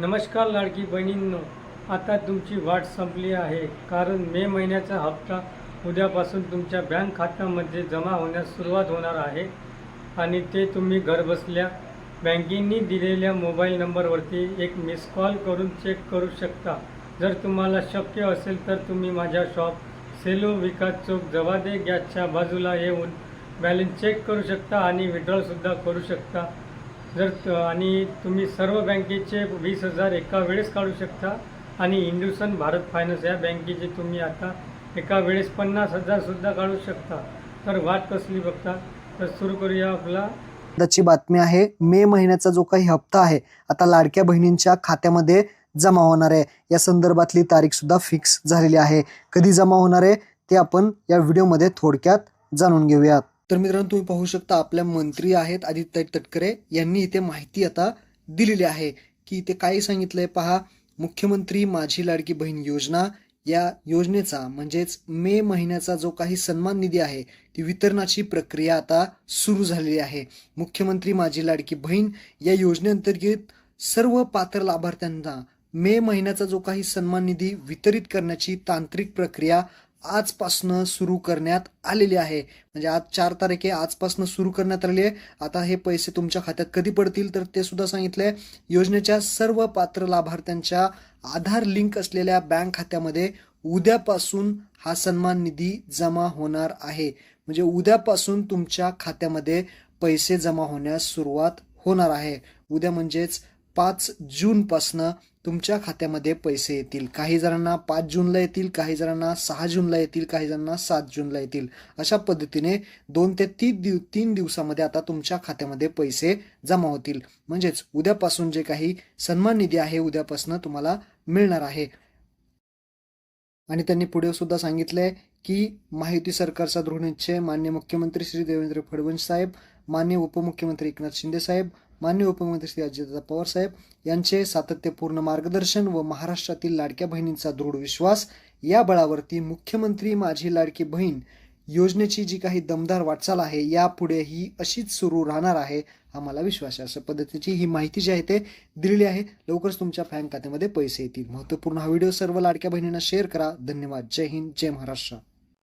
नमस्कार लाडकी बहिणींनो आता तुमची वाट संपली आहे. कारण मे महिन्याचा हप्ता उद्यापासून तुमच्या बँक खात्यामध्ये जमा होण्यास सुरुवात होणार आहे आणि ते तुम्ही घरबसल्या बँकेंनी दिलेल्या मोबाईल नंबरवरती एक मिस कॉल करून चेक करू शकता. जर तुम्हाला शक्य असेल तर तुम्ही माझ्या शॉप सेलो विकास चौक जवादे गॅसच्या बाजूला येऊन बॅलन्स चेक करू शकता आणि विड्रॉलसुद्धा करू शकता. जर आणि तुम्ही सर्व बँकेचे वीस हजार एका वेळेस काढू शकता. आणि इंडुसन भारत फायनान्स या बँकेचे तुम्ही आता एका वेळेस पन्नास हजारसुद्धा काढू शकता. तर वाट कसली बघता? तर सुरू करूया आपला. आताची बातमी आहे मे महिन्याचा जो काही हप्ता आहे आता लाडक्या बहिणींच्या खात्यामध्ये जमा होणार आहे. या संदर्भातली तारीख सुद्धा फिक्स झालेली आहे. कधी जमा होणार आहे ते आपण या व्हिडिओमध्ये थोडक्यात जाणून घेऊयात. तर मित्रांनो तुम्ही पाहू शकता आपल्या मंत्री आहेत आदित्य तटकरे यांनी इथे माहिती आता दिलेली आहे की इथे काय सांगितलंय पहा. मुख्यमंत्री माझी लाडकी बहीण योजना. या योजनेचा म्हणजेच मे महिन्याचा जो काही सन्मान निधी आहे ती वितरणाची प्रक्रिया आता सुरू झालेली आहे. मुख्यमंत्री माझी लाडकी बहीण या योजनेअंतर्गत सर्व पात्र लाभार्थ्यांना मे महिन्याचा जो काही सन्मान निधी वितरित करण्याची तांत्रिक प्रक्रिया आजपासनं सुरू करण्यात आलेली आहे. म्हणजे आज चार तारीख आहे आजपासनं सुरू करण्यात आलेली आहे. आता हे पैसे तुमच्या खात्यात कधी पडतील तर ते सुद्धा सांगितलंय. योजनेच्या सर्व पात्र लाभार्थ्यांच्या आधार लिंक असलेल्या बँक खात्यामध्ये उद्यापासून हा सन्मान निधी जमा होणार आहे. म्हणजे उद्यापासून तुमच्या खात्यामध्ये पैसे जमा होण्यास सुरुवात होणार आहे. उद्या म्हणजेच पाच जूनपासनं तुमच्या खात्यामध्ये पैसे येतील. काही जणांना पाच जूनला येतील काही जणांना सहा जूनला येतील काही जणांना सात जूनला येतील. अशा पद्धतीने दोन ते तीन दिव तीन दिवसामध्ये आता तुमच्या खात्यामध्ये पैसे जमा होतील. म्हणजेच उद्यापासून जे काही सन्मान निधी आहे उद्यापासून तुम्हाला मिळणार आहे. आणि त्यांनी पुढे सुद्धा सांगितलंय की माहिती सरकारचा दृढनिश्चय मान्य मुख्यमंत्री श्री देवेंद्र फडणवीस साहेब मान्य उपमुख्यमंत्री एकनाथ शिंदे साहेब मान्य उपमुख्यमंत्री श्री अजितदादा पवार साहेब यांचे सातत्यपूर्ण मार्गदर्शन व महाराष्ट्रातील लाडक्या बहिणींचा दृढ विश्वास या बळावरती मुख्यमंत्री माझी लाडकी बहीण योजनेची जी काही दमदार वाटचाल आहे यापुढेही अशीच सुरू राहणार आहे हा मला विश्वास आहे. अशा पद्धतीची ही माहिती जी आहे ते दिलेली आहे. लवकरच तुमच्या बँक खात्यामध्ये पैसे येतील. महत्त्वपूर्ण हा व्हिडिओ सर्व लाडक्या बहिणींना शेअर करा. धन्यवाद. जय हिंद. जय महाराष्ट्र.